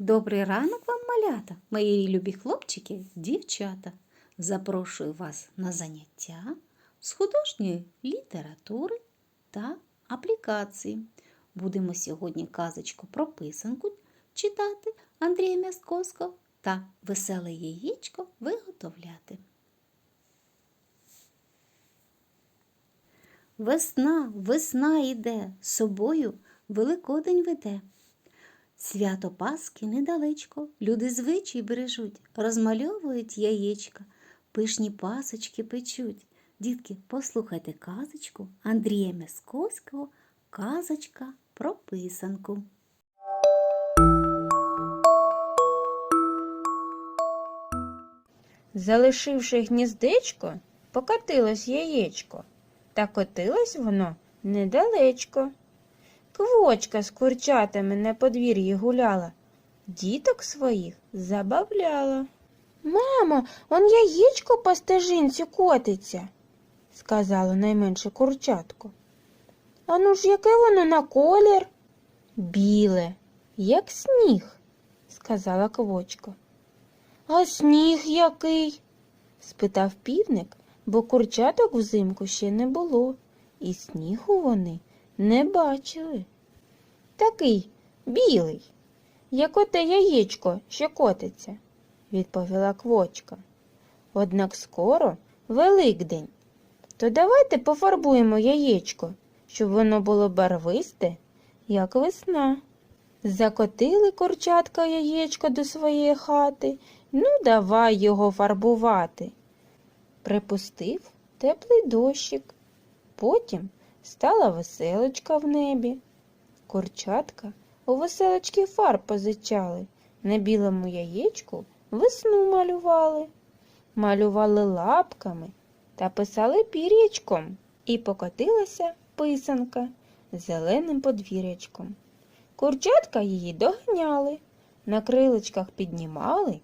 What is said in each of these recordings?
Добрий ранок вам, малята, мої любі хлопчики, дівчата. Запрошую вас на заняття з художньої літератури та аплікації. Будемо сьогодні казочку про писанку читати Андрія Мясковського та веселе яєчко виготовляти. Весна, весна йде, собою Великодень веде. Свято Пасхи недалечко, люди звичай бережуть, розмальовують яєчка, пишні пасочки печуть. Дітки, послухайте казочку Андрія Мясковського Казочка про писанку. Залишивши гніздечко, покотилось яєчко, та котилось воно недалечко. Квочка з курчатами на подвір'ї гуляла, діток своїх забавляла. Мамо, он яєчко по стежинці котиться, сказало найменше курчатко. А ну ж яке воно на колір? Біле, як сніг, сказала квочка. А сніг який? спитав півник, бо курчаток взимку ще не було, і снігу вони не бачили. Такий білий, як оте яєчко, що котиться, відповіла квочка. Однак скоро Великдень. То давайте пофарбуємо яєчко, щоб воно було барвисте, як весна. Закотили курчатка яєчко до своєї хати, ну давай його фарбувати. Припустив теплий дощик. Потім стала веселочка в небі. Курчатка у веселочки фарб позичали, на білому яєчку весну малювали, малювали лапками та писали пір'ячком, і покотилася писанка зеленим подвір'ячком. Курчатка її доганяли, на крилечках піднімали.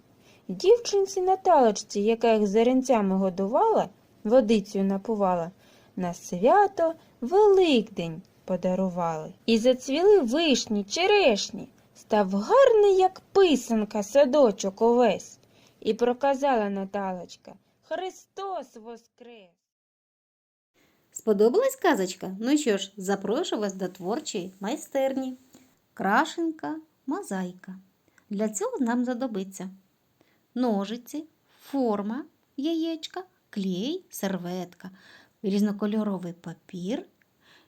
Дівчинці Наталочці, яка їх зеренцями годувала, водицею напувала, на свято Великдень подарували. І зацвіли вишні, черешні, став гарний, як писанка, садочок увесь. І проказала Наталочка Христос воскрес! Сподобалась казочка? Ну що ж, запрошую вас до творчої майстерні. Крашенка, мозаїка. Для цього нам знадобиться ножиці, форма, яєчка, клей, серветка, різнокольоровий папір.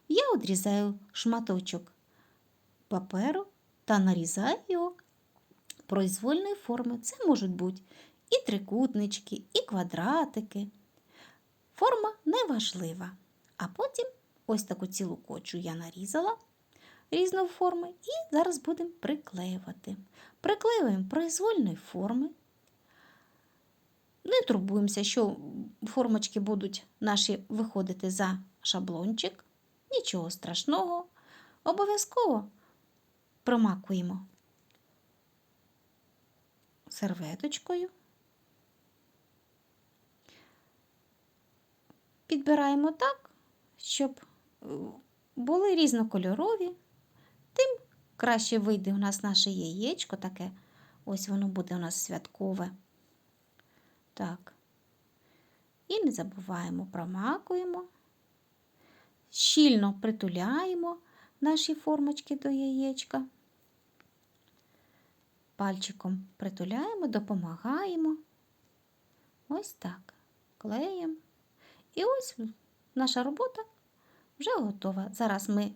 Я відрізаю шматочок паперу та нарізаю його произвольної форми. Це можуть бути і трикутнички, і квадратики. Форма не важлива. А потім ось таку цілу кочу я нарізала різної форми і зараз будемо приклеювати. Приклеюємо произвольної форми. Не турбуємося, що формочки будуть наші виходити за шаблончик. Нічого страшного. Обов'язково промакуємо серветочкою. Підбираємо так, щоб е, були різнокольорові, тим краще вийде у нас наше яєчко таке. Ось воно буде у нас святкове. Так. І не забуваємо, промакуємо, щільно притуляємо наші формочки до яєчка. Пальчиком притуляємо, допомагаємо. Ось так. Клеїмо. І ось наша робота вже готова. Зараз ми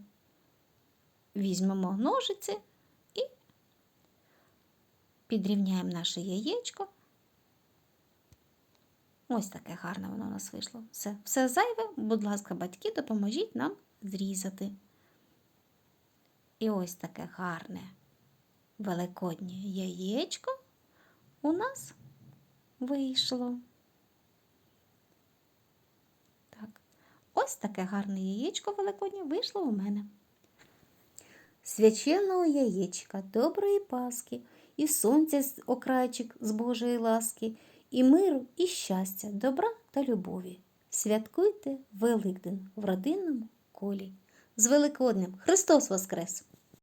візьмемо ножиці і підрівняємо наше яєчко. Ось таке гарне воно у нас вийшло. Все, все зайве, будь ласка, батьки, допоможіть нам зрізати. І ось таке гарне великоднє яєчко у нас вийшло. Так, ось таке гарне яєчко великоднє вийшло у мене. Свяченого яєчка, доброї Пасхи, і сонця окрайчик з Божої ласки, і миру, і щастя, добра та любові. Святкуйте Великдень в родинному колі. З Великоднем Христос Воскрес!